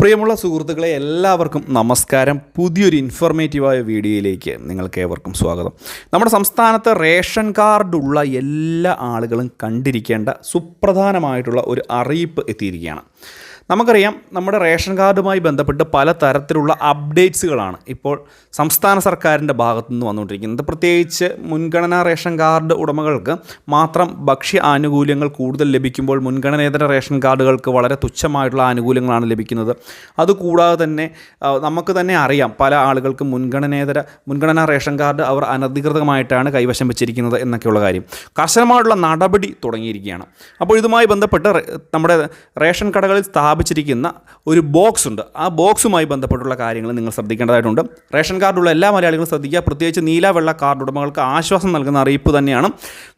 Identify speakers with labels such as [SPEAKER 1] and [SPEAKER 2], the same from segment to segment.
[SPEAKER 1] പ്രിയമുള്ള സുഹൃത്തുക്കളെ എല്ലാവർക്കും നമസ്കാരം. പുതിയൊരു ഇൻഫോർമേറ്റീവായ വീഡിയോയിലേക്ക് നിങ്ങൾക്ക് ഏവർക്കും സ്വാഗതം. നമ്മുടെ സംസ്ഥാനത്ത് റേഷൻ കാർഡുള്ള എല്ലാ ആളുകളും കണ്ടിരിക്കേണ്ട സുപ്രധാനമായിട്ടുള്ള ഒരു അറിയിപ്പ് എത്തിയിരിക്കുകയാണ്. നമുക്കറിയാം നമ്മുടെ റേഷൻ കാർഡുമായി ബന്ധപ്പെട്ട് പല തരത്തിലുള്ള അപ്ഡേറ്റ്സുകളാണ് ഇപ്പോൾ സംസ്ഥാന സർക്കാരിന്റെ ഭാഗത്തു നിന്ന് വന്നുകൊണ്ടിരിക്കുന്നത് പ്രത്യേകിച്ച് മുൻഗണനാ റേഷൻ കാർഡ് ഉടമകൾക്ക് മാത്രം ഭക്ഷ്യ ആനുകൂല്യങ്ങൾ കൂടുതൽ ലഭിക്കുമ്പോൾ മുൻഗണനേതര റേഷൻ കാർഡുകൾക്ക് വളരെ തുച്ഛമായിട്ടുള്ള ആനുകൂല്യങ്ങളാണ് ലഭിക്കുന്നത്. അതുകൂടാതെ തന്നെ നമുക്ക് തന്നെ അറിയാം പല ആളുകൾക്കും മുൻഗണനേതര മുൻഗണനാ റേഷൻ കാർഡ് അവർ അനധികൃതമായിട്ടാണ് കൈവശം വെച്ചിരിക്കുന്നത് എന്നൊക്കെയുള്ള കാര്യം. കർശനമായിട്ടുള്ള നടപടി തുടങ്ങിയിരിക്കുകയാണ്. അപ്പോൾ ഇതുമായി ബന്ധപ്പെട്ട് നമ്മുടെ റേഷൻ കടകളിൽ സ്ഥാപിച്ചിരിക്കുന്ന ഒരു ബോക്സ് ഉണ്ട്. ആ ബോക്സുമായി ബന്ധപ്പെട്ടുള്ള കാര്യങ്ങൾ നിങ്ങൾ ശ്രദ്ധിക്കേണ്ടതായിട്ടുണ്ട്. റേഷൻ കാർഡുള്ള എല്ലാ മലയാളികളും ശ്രദ്ധിക്കുക. പ്രത്യേകിച്ച് നീല വെള്ള കാർഡ് ഉടമകൾക്ക് ആശ്വാസം നൽകുന്ന അറിയിപ്പ് തന്നെയാണ്.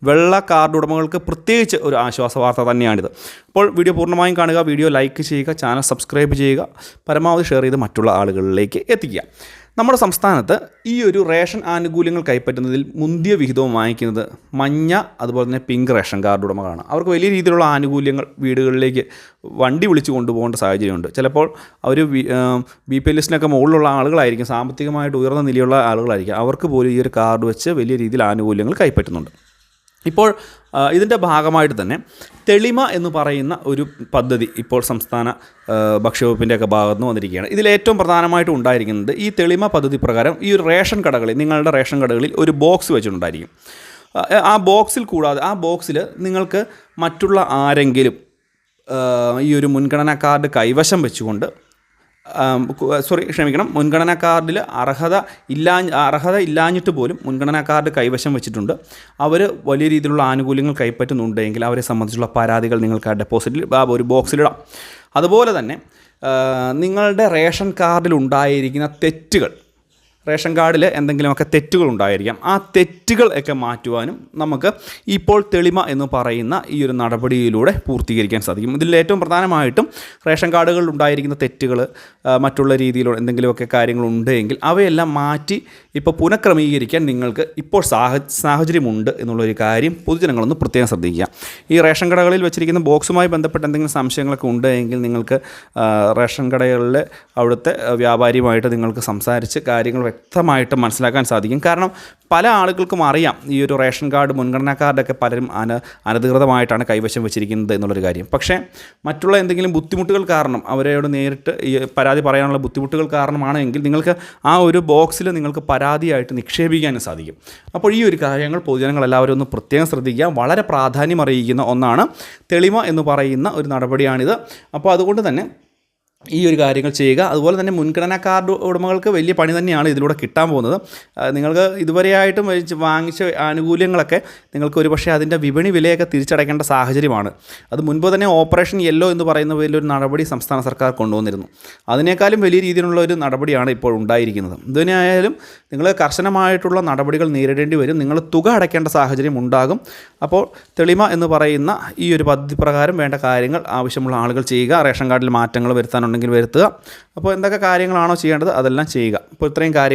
[SPEAKER 1] വെള്ള കാർഡ് ഉടമകൾക്ക് പ്രത്യേകിച്ച് ഒരു ആശ്വാസ വാർത്ത തന്നെയാണിത്. അപ്പോൾ വീഡിയോ പൂർണമായും കാണുക. വീഡിയോ ലൈക്ക് ചെയ്യുക. ചാനൽ സബ്സ്ക്രൈബ് ചെയ്യുക. പരമാവധി ഷെയർ ചെയ്ത് മറ്റുള്ള ആളുകളിലേക്ക് എത്തിക്കുക. നമ്മുടെ സംസ്ഥാനത്ത് ഈ ഒരു റേഷൻ ആനുകൂല്യങ്ങൾ കൈപ്പറ്റുന്നതിൽ മുന്തിയ വിഹിതവും വാങ്ങിക്കുന്നത് മഞ്ഞ അതുപോലെ തന്നെ പിങ്ക് റേഷൻ കാർഡ് ഉടമകളാണ്. അവർക്ക് വലിയ രീതിയിലുള്ള ആനുകൂല്യങ്ങൾ വീടുകളിലേക്ക് വണ്ടി വിളിച്ചു കൊണ്ടുപോകേണ്ട സാഹചര്യമുണ്ട്. ചിലപ്പോൾ അവർ ബി പി എൽ ലിസ്റ്റിനൊക്കെ മുകളിലുള്ള ആളുകളായിരിക്കും സാമ്പത്തികമായിട്ട് ഉയർന്ന നിലയുള്ള ആളുകളായിരിക്കും. അവർക്ക് പോലും ഈ ഒരു കാർഡ് വെച്ച് വലിയ രീതിയിൽ ആനുകൂല്യങ്ങൾ കൈപ്പറ്റുന്നുണ്ട്. ഇപ്പോൾ ഇതിന്റെ ഭാഗമായിട്ട് തന്നെ തെളിമ എന്ന് പറയുന്ന ഒരു പദ്ധതി ഇപ്പോൾ സംസ്ഥാന ഭക്ഷ്യവകുപ്പിന്റെ ഭക്ഷ്യവകുപ്പിന്റെയൊക്കെ ഭാഗത്ത് നിന്ന് വന്നിരിക്കുകയാണ്. ഇതിൽ ഏറ്റവും പ്രധാനമായിട്ടും ഉണ്ടായിരിക്കുന്നത് ഈ തെളിമ പദ്ധതി പ്രകാരം ഈ ഒരു റേഷൻ കടകളിൽ നിങ്ങളുടെ റേഷൻ കടകളിൽ ഒരു ബോക്സ് വെച്ചിട്ടുണ്ടായിരിക്കും. ആ ബോക്സിൽ കൂടാതെ ആ ബോക്സിൽ നിങ്ങൾക്ക് മറ്റുള്ള ആരെങ്കിലും ഈ ഒരു മുൻഗണനാ കാർഡ് കൈവശം വെച്ചുകൊണ്ട് സോറി ക്ഷമിക്കണം. മുൻഗണനാ കാർഡിൽ അർഹത ഇല്ലാ അർഹത ഇല്ലാഞ്ഞിട്ട് പോലും മുൻഗണനാ കാർഡ് കൈവശം വെച്ചിട്ടുണ്ട്. അവർ വലിയ രീതിയിലുള്ള ആനുകൂല്യങ്ങൾ കൈപ്പറ്റുന്നുണ്ടെങ്കിൽ അവരെ സംബന്ധിച്ചുള്ള പരാതികൾ നിങ്ങൾക്ക് ആ ഡെപ്പോസിറ്റിൽ ഒരു ബോക്സിലിടാം അതുപോലെ തന്നെ നിങ്ങളുടെ റേഷൻ കാർഡിൽ ഉണ്ടായിരിക്കുന്ന തെറ്റുകൾ റേഷൻ കാർഡിൽ എന്തെങ്കിലുമൊക്കെ തെറ്റുകൾ ഉണ്ടായിരിക്കാം ആ തെറ്റുകൾ ഒക്കെ മാറ്റുവാനും നമുക്ക് ഇപ്പോൾ തെളിമ എന്ന് പറയുന്ന ഈ ഒരു നടപടിയിലൂടെ പൂർത്തീകരിക്കാൻ സാധിക്കും. ഇതിൽ ഏറ്റവും പ്രധാനമായിട്ടും റേഷൻ കാർഡുകളിൽ ഉണ്ടായിരിക്കുന്ന തെറ്റുകൾ മറ്റുള്ള രീതിയിലുള്ള എന്തെങ്കിലുമൊക്കെ കാര്യങ്ങളുണ്ടെങ്കിൽ അവയെല്ലാം മാറ്റി ഇപ്പോൾ പുനഃക്രമീകരിക്കാൻ നിങ്ങൾക്ക് ഇപ്പോൾ സാഹ സാഹചര്യമുണ്ട് എന്നുള്ളൊരു കാര്യം പൊതുജനങ്ങളൊന്ന് പ്രത്യേകം ശ്രദ്ധിക്കുക. ഈ റേഷൻ കടകളിൽ വെച്ചിരിക്കുന്ന ബോക്സുമായി ബന്ധപ്പെട്ട എന്തെങ്കിലും സംശയങ്ങളൊക്കെ ഉണ്ടെങ്കിൽ നിങ്ങൾക്ക് റേഷൻ കടകളിലെ അവിടുത്തെ വ്യാപാരിയുമായിട്ട് നിങ്ങൾക്ക് സംസാരിച്ച് കാര്യങ്ങൾ വ്യക്തമായിട്ട് മനസ്സിലാക്കാൻ സാധിക്കും. കാരണം പല ആളുകൾക്കും അറിയാം ഈ ഒരു റേഷൻ കാർഡ് മുൻഗണനാ കാർഡൊക്കെ പലരും അന അനധികൃതമായിട്ടാണ് കൈവശം വെച്ചിരിക്കുന്നത് എന്നുള്ളൊരു കാര്യം. പക്ഷേ മറ്റുള്ള എന്തെങ്കിലും ബുദ്ധിമുട്ടുകൾ കാരണം അവരോട് നേരിട്ട് ഈ പരാതി പറയാനുള്ള ബുദ്ധിമുട്ടുകൾ കാരണമാണ് എങ്കിൽ നിങ്ങൾക്ക് ആ ഒരു ബോക്സിൽ നിങ്ങൾക്ക് പരാതിയായിട്ട് നിക്ഷേപിക്കാനും സാധിക്കും. അപ്പോൾ ഈ ഒരു കാര്യങ്ങൾ പൊതുജനങ്ങൾ എല്ലാവരും ഒന്ന് പ്രത്യേകം ശ്രദ്ധിക്കുക. വളരെ പ്രാധാന്യം അറിയിക്കുന്ന ഒന്നാണ് തെളിമ എന്ന് പറയുന്ന ഒരു നടപടിയാണിത്. അപ്പോൾ അതുകൊണ്ട് തന്നെ ഈ ഒരു കാര്യങ്ങൾ ചെയ്യുക. അതുപോലെ തന്നെ മുൻഗണനാ കാർഡ് ഉടമകൾക്ക് വലിയ പണി തന്നെയാണ് ഇതിലൂടെ കിട്ടാൻ പോകുന്നത്. നിങ്ങൾക്ക് ഇതുവരെയായിട്ടും വാങ്ങിച്ച ആനുകൂല്യങ്ങളൊക്കെ നിങ്ങൾക്ക് ഒരുപക്ഷെ അതിന്റെ വിപണി വിലയൊക്കെ തിരിച്ചടയ്ക്കേണ്ട സാഹചര്യമാണ്. അത് മുൻപ് തന്നെ ഓപ്പറേഷൻ യെല്ലോ എന്ന് പറയുന്ന വലിയൊരു നടപടി സംസ്ഥാന സർക്കാർ കൊണ്ടുവന്നിരുന്നു. അതിനേക്കാളും വലിയ രീതിയിലുള്ള ഒരു നടപടിയാണ് ഇപ്പോൾ ഉണ്ടായിരിക്കുന്നത്. ഇതിനായാലും നിങ്ങൾ കർശനമായിട്ടുള്ള നടപടികൾ നേരിടേണ്ടി വരും. നിങ്ങൾ തുക അടയ്ക്കേണ്ട സാഹചര്യം ഉണ്ടാകും. അപ്പോൾ തെളിമ എന്ന് പറയുന്ന ഈ ഒരു പദ്ധതി പ്രകാരം വേണ്ട കാര്യങ്ങൾ ആവശ്യമുള്ള ആളുകൾ ചെയ്യുക. റേഷൻ കാർഡിൽ മാറ്റങ്ങൾ വരുത്താനുണ്ടെങ്കിൽ വരുത്തുക. അപ്പോൾ എന്തൊക്കെ കാര്യങ്ങളാണോ ചെയ്യേണ്ടത് അതെല്ലാം ചെയ്യുക. അപ്പോൾ ഇത്രയും കാര്യങ്ങൾ